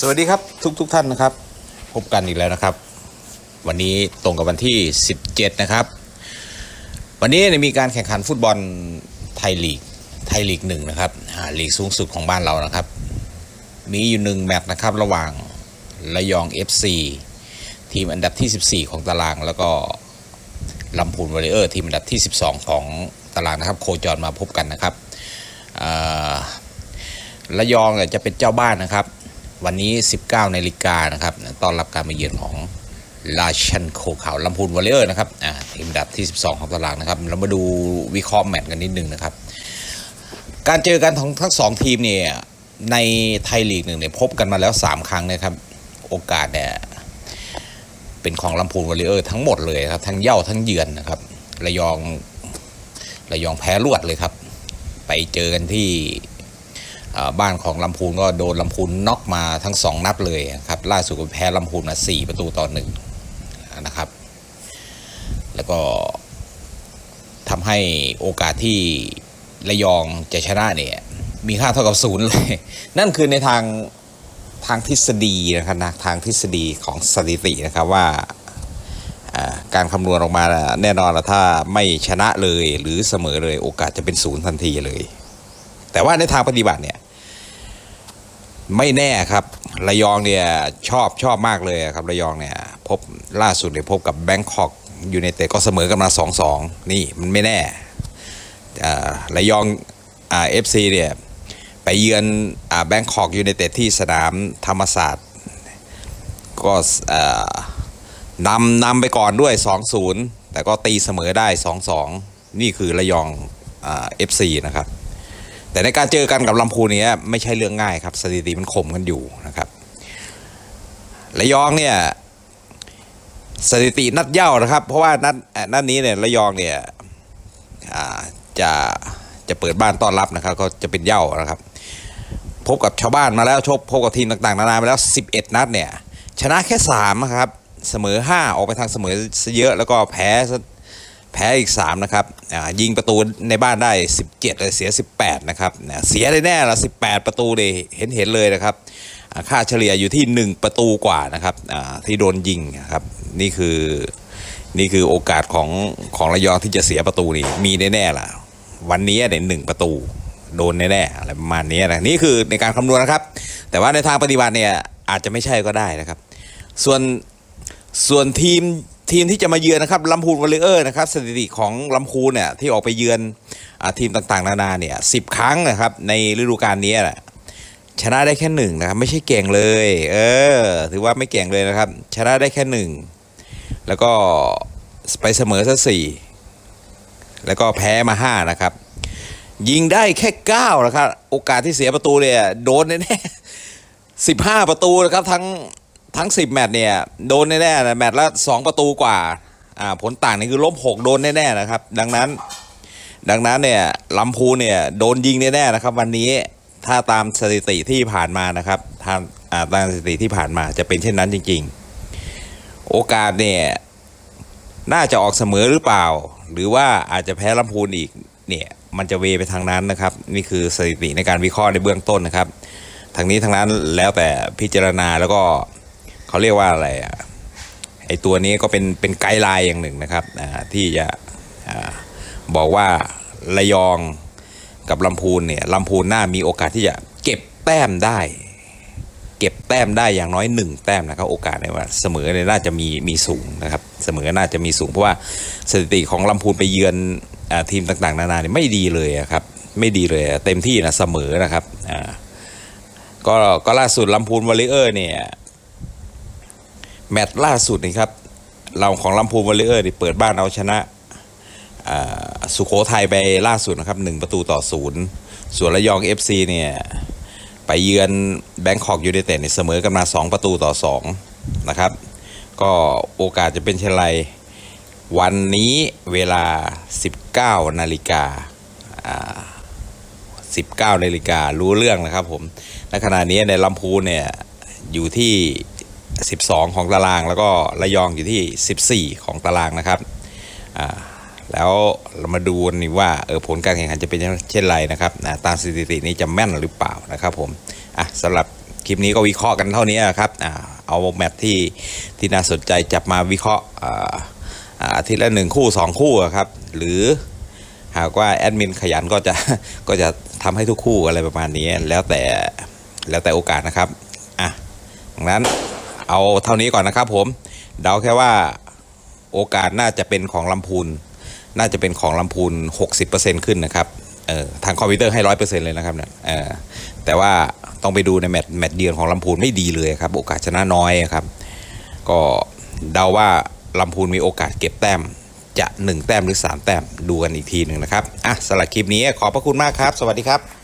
สวัสดีครับทุกทุกท่านนะครับ พบกันอีกแล้วนะครับ วันนี้ตรงกับวันที่ 17 นะครับ วันนี้มีการแข่งขันฟุตบอลไทยลีกไทยลีกหนึ่งนะครับลีกสูงสุดของบ้านเรานะครับ มีอยู่หนึ่งแมตช์นะครับระหว่างระยอง FC ทีมอันดับที่ 14 ของตาราง แล้วก็ลำพูนวอริเออร์ทีมอันดับที่ 12 ของตารางนะครับ โคจรมาพบกันนะครับระยองจะเป็นเจ้าบ้านนะครับ วันนี้ 19นาฬิกานะครับต้อนรับการมาเยือนของราชันโคขาวลำพูนวอลเลอร์นะครับอ่าทีมดับที่ 12 ของตารางนะครับ เรามาดูวิเคราะห์แมตช์กันนิดนึงนะครับ การเจอกันของทั้งสองทีมเนี่ยในไทยลีกหนึ่งเนี่ยพบกันมาแล้ว 3 ครั้งนะครับโอกาสเนี่ยเป็นของลำพูนวอลเลอร์ทั้งหมดเลยครับทั้งเย่าทั้งเยือนนะครับระยองระยองแพ้รวดเลยครับ ไปเจอกันที่ บ้านของลำพูนก็โดนลำพูนน็อกมาทั้งสองนัดเลยครับล่าสุดก็แพ้ลำพูนมา 4 ประตูต่อหนึ่งนะครับ แล้วก็ทำให้โอกาสที่ระยองจะชนะเนี่ยมีค่าเท่ากับศูนย์เลย นั่นคือในทางทางทฤษฎีนะครับนะทางทฤษฎีของสถิตินะครับว่าการคำนวณออกมาแน่นอนแล้วถ้าไม่ชนะเลยหรือเสมอเลยโอกาสจะเป็นศูนย์ทันทีเลย แต่ว่าในทางปฏิบัติเนี่ย ไม่แน่ครับระยองเนี่ยชอบชอบมากเลยครับระยองเนี่ยพบล่าสุดเนี่ยพบกับแบงคอกอยู่ในเตะก็เสมอกันมา2-2นี่มันไม่แน่ระยองเอฟซีเนี่ยไปเยือนแบงคอกอยู่ในเตะที่สนามธรรมศาสตร์ ก็นำนำไปก่อนด้วย 2-0 แต่ก็ตีเสมอได้ 2-2 นี่คือระยองเอฟซีนะครับ แต่ในการเจอกันกับลำพูนนี้ไม่ใช่เรื่องง่ายครับ สถิติมันคมกันอยู่นะครับระยองเนี่ยสถิตินัดเย่านะครับ เพราะว่านัดนัดนี้เนี่ยระยองเนี่ยจะจะเปิดบ้านต้อนรับนะครับ ก็จะเป็นเย่านะครับ พบกับชาวบ้านมาแล้วชกพบกับทีมต่างๆ นานามาแล้ว 11 นัดเนี่ยชนะแค่3ครับเสมอ 5 ออกไปทางเสมอซะเยอะแล้วก็แพ้ แพ้อีก 3 นะครับยิงประตูในบ้านได้ 17แต่เสีย 18 นะครับ เสียได้แน่ละ18 ประตูเลยเห็นเห็นเลยนะครับ ค่าเฉลี่ยอยู่ที่ 1 ประตูกว่านะครับที่โดนยิงนะครับ นี่คือนี่คือโอกาสของของระยองที่จะเสียประตูนี่มีแน่ๆล่ะ วันนี้เนี่ยหนึ่งประตูโดนแน่ๆอะไรประมาณนี้นะนี่คือในการคำนวณนะครับ แต่ว่าในทางปฏิบัติเนี่ยอาจจะไม่ใช่ก็ได้นะครับ ส่วนส่วนทีม ทีมที่จะมาเยือนนะครับลำพูนวอลเลเออร์นะครับสถิติของลำพูนเนี่ยที่ออกไปเยือนอทีมต่างๆ นานาเนี่ยสิบครั้งนะครับในฤดูกาลนี้นะชนะได้แค่หนึ่งนะครับไม่ใช่เก่งเลย เออ ถือว่าไม่เก่งเลยนะครับ ชนะได้แค่หนึ่งแล้วก็ไปเสมอซะสี่แล้วก็แพ้มาห้านะครับ ยิงได้แค่เก้านะครับ โอกาสที่เสียประตูเนี่ยโดนแน่ๆสิบห้าประตูนะครับทั้ง ทั้ง 10 แมตช์เนี่ย โดนแน่ๆนะแมตช์ละ 2 ประตูกว่าอ่าผลต่างนี่คือลบ6โดนแน่ๆนะครับ ดังนั้น ดังนั้นเนี่ยลำพูเนี่ยโดนยิงแน่ๆนะครับ วันนี้ถ้าตามสถิติที่ผ่านมานะครับทางตามสถิติที่ผ่านมาจะเป็นเช่นนั้นจริง ๆ โอกาสเนี่ยน่าจะออกเสมอหรือเปล่า หรือว่าอาจจะแพ้ลำพูนอีกเนี่ยมันจะเวไปทางนั้นนะครับ นี่คือสถิติในการวิเคราะห์ในเบื้องต้นนะครับทางนี้ทางนั้นแล้วแต่พิจารณาแล้วก็ เขาเรียกว่าอะไรอะไอตัวนี้ก็เป็นเป็นไกด์ไลน์อย่างหนึ่งนะครับอ่าที่จะอ่าบอกว่าระยองกับลำพูนเนี่ยลำพูนน่ามีโอกาสที่จะเก็บแต้มได้ เก็บแต้มได้อย่างน้อยหนึ่งแต้มนะครับโอกาสในว่าเสมอเนี่ยน่าจะมีมีสูงนะครับเสมอน่าจะมีสูง เพราะว่าสถิติของลำพูนไปเยือนอทีมต่างๆ นานาเนี่ยไม่ดีเลยครับไม่ดีเลยเต็มที่นะเสมอนะครับก็ก็ล่าสุดลำพูนวอลเลเออร์เนี่ย แมตช์ล่าสุดนี่ครับ เราของลำพูนวอลเลเออร์นี่เปิดบ้านเอาชนะสุโขทัยไปล่าสุดนะครับหนึ่งประตูต่อศูนย์ส่วนระยอง FC เนี่ย ไปเยือนแบงคอกยูไนเต็ดเนี่ยเสมอกันมา 2 ประตูต่อ 2 นะครับ ก็โอกาสจะเป็นเช่นไรวันนี้เวลา 19 นาฬิกาอ่า19นาฬิการู้เรื่องนะครับผม ในขณะนี้ในลำพูนเนี่ย อยู่ที่ 12 ของตาราง แล้วก็ระยองอยู่ที่ 14 ของตารางนะครับอ่าแล้วเรามาดูนี่ว่าเออผลการแข่งขันจะเป็นเช่นไรนะครับนะตามสถิตินี้จะแม่นหรือเปล่านะครับผมอะสำหรับคลิปนี้ก็วิเคราะห์กันเท่านี้นะครับอ่าเอาแมตช์ที่ที่น่าสนใจจับมาวิเคราะห์อ่าอ่าอาทิตย์ละหนึ่งคู่สองคู่ครับหรือหากว่าแอดมินขยันก็จะก็จะทำให้ทุกคู่อะไรประมาณนี้แล้วแต่แล้วแต่โอกาสนะครับอะดังนั้น เอาเท่านี้ก่อนนะครับผม เดาแค่ว่าโอกาสน่าจะเป็นของลำพูน น่าจะเป็นของลำพูน 60%ขึ้นนะครับเออทางคอมพิวเตอร์ให้100%เลยนะครับเนี่ยเออแต่ว่าต้องไปดูในแมตช์แมตช์เยือนของลำพูนไม่ดีเลยครับ โอกาสชนะน้อยครับ ก็เดาว่าลำพูนมีโอกาสเก็บแต้มจะ 1 แต้มหรือ 3 แต้มดูกันอีกทีหนึ่งนะครับ อะสำหรับคลิปนี้ขอบพระคุณมากครับ สวัสดีครับ